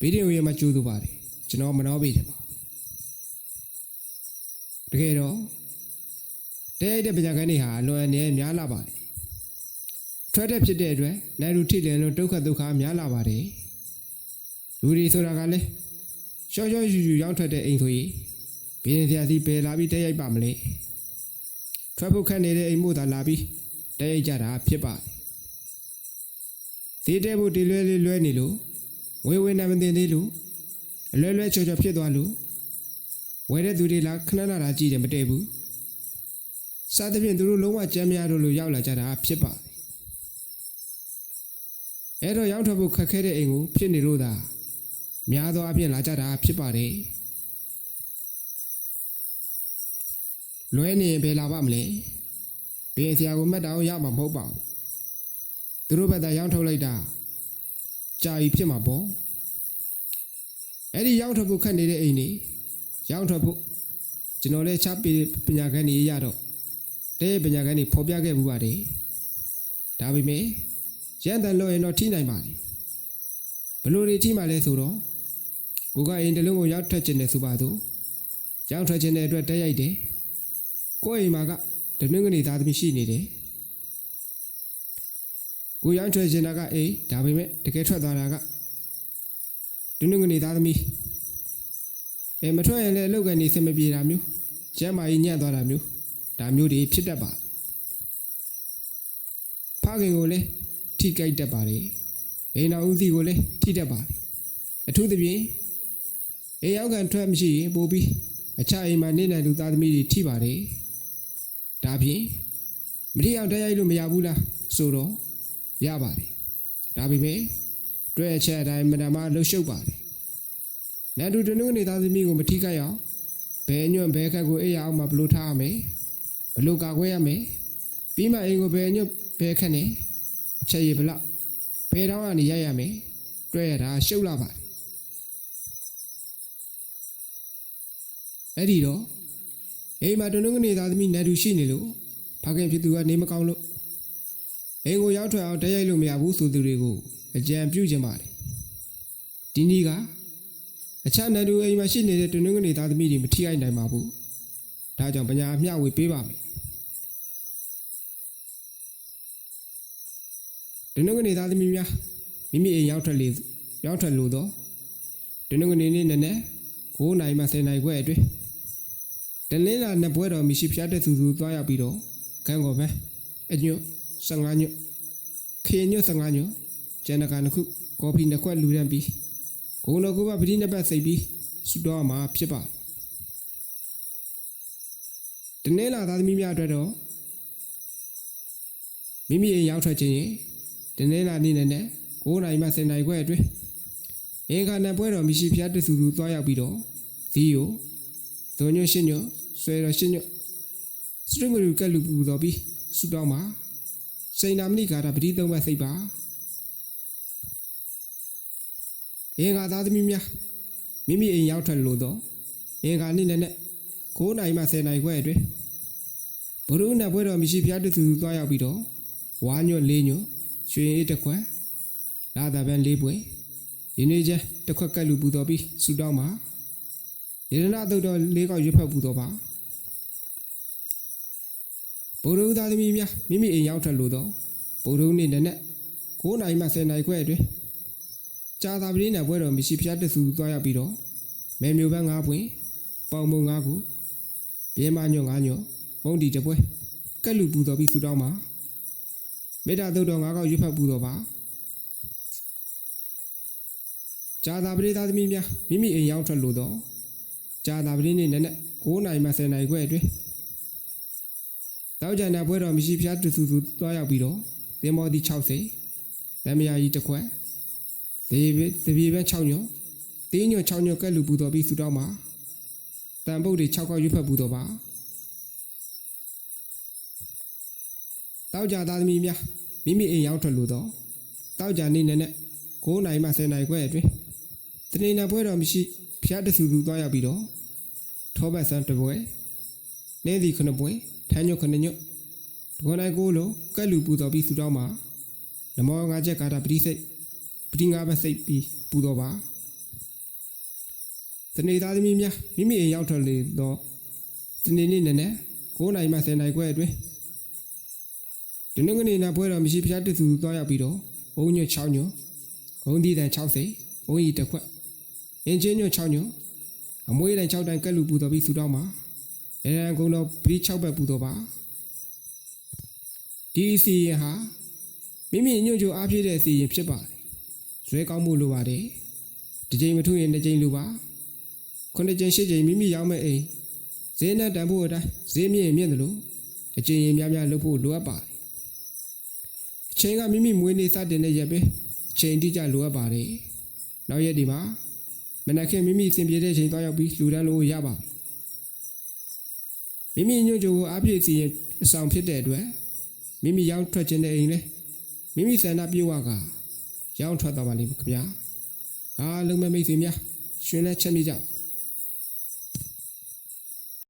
ဗီဒီယိုရဲ့မှာကြိုးသူပါတယ်ကျွန်တော်မနှောပေးတယ်ပါတကယ်တော့တဲ့ရိုက်တဲ့ပညာကန်းတွေဟာအလွန်အနေများလာပါတယ်ထွက်တဲ့ဖြစ်တဲ့အတွက်နိုင်လူထိလင်လို့ဒုက္ခဒုက္ခများလာပါတယ်လူတွေဆိုတာကလည်းရှော့ရှော့ယူယူရောက်ထွက်တဲ့အိမ်ဆိုရင်ဘင်းစရာစီပယ်လာပြီးတဲ့ရိုက်ပါမလဲထွက်ဖို့ခက်နေတဲ့အိမ်မို့သာလာပြီးတဲ့ရိုက်ကြတာဖြစ်ပါတယ်သေးတဲ့ဖို့ဒီလွဲလေးလွဲနေလို့ ဝေဝေနာမတင်သေးလို့အလွဲလွဲချောချောဖြစ်သွားလို့ဝဲတဲ့သူတွေလာခဏနာတာကြည့်တယ်မတည့်ဘူးစသဖြင့်သူတို့လုံးဝကြမ်းများတို့လိုရောက်လာကြတာဖြစ်ပါတယ်အဲ့တော့ရောက်ထွက်ဖို့ခက်ခဲတဲ့အိမ်ကိုဖြစ်နေလို့သာများသောအားဖြင့်လာကြတာဖြစ်ပါတယ်လွဲနေရင်ဘယ်လာပါမလဲဘင်းဆရာကိုမှတ်တောင်ရမှာမဟုတ်ပါဘူးသူတို့ဘက်ကရောက်ထုတ်လိုက်တာ ကြာပြီဖြစ်မှာပေါ့အဲ့ဒီရောက်ထွက်ဖို့ခက်နေတဲ့အိမ်นี่ရောက်ထွက်ဖို့ကျွန်တော်လည်းချပပညာခန်းကြီးရတော့တဲ့ပညာခန်းကြီးဖော်ပြခဲ့မှုပါတယ်ဒါပေမဲ့ရန်တန်လို့ရင်တော့ထိနိုင်ပါလေဘလို့တွေထိမှလဲဆိုတော့ကိုကအိမ်တလုံးကိုရောက်ထွက်ခြင်းနဲ့ဆိုပါတော့ရောက်ထွက်ခြင်းတဲ့အတွက်တက်ရိုက်တယ်ကိုယ့်အိမ်မှာကတနင်္ဂနွေသားသမီးရှိနေတယ် ကိုရောက်ထွက်ခြင်းကအိမ်ဒါပေမဲ့တကယ်ထွက်သွားတာကတနင်္ဂနွေသားသမီးအဲမထွက်ရင်လည်းအလုပ်ကနေစင်မပြေတာမျိုးကျမ်းမာကြီးညံ့သွားတာမျိုးဒါမျိုးတွေဖြစ်တတ်ပါဖခင်ကိုလည်းထိကြိုက်တတ်ပါတယ်အိမ်တော်ဦးစီကိုလည်းထိတတ်ပါတယ်အထူးသဖြင့်အိမ်ရောက်ကန်ထွက်မရှိရင်ပို့ပြီးအခြားအိမ်မှာနေနိုင်သူသားသမီးတွေထိပါတယ်ဒါဖြင့်မတိအောင်တရားရိုက်လို့မရဘူးလားဆိုတော့ ရပါတယ်ဒါပေမဲ့တွေ့အချက်အတိုင်းမနမလှုပ်ရှုပ်ပါတယ်နတ်တူတနုနေသားသမီးကိုမထိခိုက်အောင်ဘယ်ညွန့်ဘယ်ခက်ကိုအိပ်ရအောင်မဘလို့ထားရမယ်ဘလို့ကာကွယ်ရမယ်ပြီးမှအိမ်ကိုဘယ်ညွန့်ဘယ်ခက်နဲ့ချက်ရည်ဘလောက်ဘယ်တော့ကနေရိုက်ရမယ်တွေ့ရတာရှုပ်လာပါတယ်အဲ့ဒီတော့အိမ်မှာတနုကနေသားသမီးနတ်တူရှိနေလို့ဖခင်ဖြစ်သူကနေမကောင်းလို့ အိမ်ကိုရောက်ထွက်အောင်တရားရိုက်လို့မရဘူးဆိုသူတွေကိုအကြံပြုခြင်းပါတယ်ဒီနည်းကအခြားနတ်တူအိမ်မှာရှိနေတဲ့တနင်္ဂနွေသားသမီးတွေမထိခိုက်နိုင်ပါဘူးဒါကြောင့်ပညာအမျှဝေပေးပါမယ်တနင်္ဂနွေသားသမီးများမိမိအိမ်ရောက်ထွက်လေရောက်ထွက်လို့တော့တနင်္ဂနွေနေ့နဲ့9နိုင်မှ10နိုင်ခွဲအတွင်းတလင်းလာနှစ်ပွဲတော်မရှိဖျားတဲ့သူသူသွားရောက်ပြီးတော့ကံကောပဲအညွတ် 15ညွတ်ခေညွတ်15ညွတ်ကျန်တဲ့ကနှစ်ခုကော်ဖီနှစ်ခွက်လူရန်ပြီးဂုံတော်ကပပတိနှစ်ပတ်စိတ်ပြီးဆူတော့မှာဖြစ်ပါတနေ့လာသားသမီးများအတွက်တော့မိမိအိမ်ရောက်ထွက်ခြင်းရင်တနေ့လာနေ့နဲ့9နိုင်မှ10နိုင်ခွဲအတွင်းအင်္ဂါနဲ့ပွဲတော်မရှိဖျားတဲ့သူသူသွားရောက်ပြီးတော့ဇီယိုဒုံညွှရှင်းညွဆွဲတော်ရှင်းညွစထရင်းဂရီကလူပူတော်ပြီးဆူတော့မှာ စိန်နာမဏိကာတာပတိသုံးဘက်စိတ်ပါအင်္ဂါသားသမီးများမိမိအိမ်ရောက်ထွက်လို့တော့အင်္ဂါနေ့နဲ့9နိုင်မှ10နိုင်ခွဲအတွင်းဘုရုနဲ့ပွဲတော်မရှိဖျားတူသူသွားရောက်ပြီးတော့ဝါညွတ်လေးညွတ်ရွှေအေးတစ်ခွက်လာတာပန်းလေးပွဲရင်းနေချက်တစ်ခွက်ကလူပူတော်ပြီးဆူတောင်းမှာရတနာတုတ်တော်လေးကောက်ရွတ်ဖက်ပူတော်ပါ ဘုရုသားသမီးများမိမိအိမ်ရောက်ထွက်လို့တော့ဘုရုနေ့နဲ့9နိုင်မှ10နိုင်ခွဲအတွင်းကြာသာပတိနဲ့ပွဲတော်မရှိဖျားတဆူသွားရောက်ပြီးတော့မဲမျိုးပန်း၅ပွင့်ပေါင်မုံ၅ခုပြင်းမညွန့်၅ညွန့်မုံတီတပွဲကက်လူပူတော်ပြီးဆူတောင်းမှာမေတ္တာသုတ်တော်၅ကောက်ရွတ်ဖတ်ပူတော်ပါကြာသာပတိသားသမီးများမိမိအိမ်ရောက်ထွက်လို့တော့ကြာသာပတိနေ့နဲ့9နိုင်မှ10နိုင်ခွဲအတွင်း တောက်ကြံတဲ့ပွဲတော်မရှိဖျားတဆူသူသွားရောက်ပြီးတော့သင်္ဘောတီ60တမယာကြီးတစ်ခွက်သေဘသေဘဲ6ညောသေးညော6ညောကဲလူပူတော်ပြီးဆူတောင်းမှာတန်ပုတ်တွေ6ကောက်ရွတ်ဖက်ပူတော်ပါတောက်ကြသားသမီးများမိမိအိမ်ရောက်ထွက်လို့တော့တောက်ကြနေနဲ့9နိုင်မှ10နိုင်ခွဲအတွင်းတနေနာပွဲတော်မရှိဖျားတဆူသူသွားရောက်ပြီးတော့ထောဘတ်ဆန်တပွဲနေသည်ခုနှစ်ပွဲ ထမ်းညွတ်ခုနှစ်ညွတ်ဒဂွန်နိုင်ကိုလိုကဲလူပူတော်ပြီးဆူတောင်းမှာနမောငါချက်ကာတာပတိစိတ်ပတိငါဘက်စိတ်ပြီးပူတော်ပါတနေ့သားသမီးများမိမိအိမ်ရောက်ထွက်လေတော့တနေ့နေ့နဲ့နဲ့9နိုင်မှ10နိုင်ခွဲအတွင်းဒီနေ့ကနေနာပွဲတော်မရှိဖျားတသူသွားရောက်ပြီးတော့ဘုံညွတ်6ညွတ်ဂုံဒီတန်60ဘုံကြီးတစ်ခွက်အင်ဂျင်ညွတ်6ညွတ်အမွေးတန်6တန်ကက်လူပူတော်ပြီးဆူတော့မှာ အရန်ကုန်းတော်ပြီး6ဘက်ပူတော်ပါဒီအစီရင်ဟာမိမိညွတ်ကြအားဖြည့်တဲ့အစီရင်ဖြစ်ပါတယ်ဇွဲကောင်းမှုလိုပါတယ်တစ်ချိန်မထုရင်တစ်ချိန်လိုပါခုနှစ်ချိန်ရှစ်ချိန်မိမိရောက်မဲ့အိမ်ဈေးနဲ့တန်ဖို့အတိုင်းဈေးမြင့်မြင့်တယ်လို့အချိန်ရင်များများလုပ်ဖို့လိုအပ်ပါတယ်အချိန်ကမိမိမွေးနေ့စတင်တဲ့ရက်ပဲအချိန်တိကျလိုအပ်ပါတယ်နောက်ရက်ဒီမှာမနက်ခင်းမိမိအစဉ်ပြေတဲ့ချိန်သွားရောက်ပြီးလူတန်းလို့ရပါပြီ မိမိညွန့်ကြိုကိုအားဖြည့်စီရင်အဆောင်ဖြစ်တဲ့အတွက်မိမိရောက်ထွက်ခြင်းတဲ့အိမ်လဲမိမိဆန္ဒပြေဝကရောက်ထွက်သွားပါလိမ့်မယ်ခင်ဗျာအားလုံးမဲ့မိတ်ဆွေများရှင်လက်ချက်မိကြပါ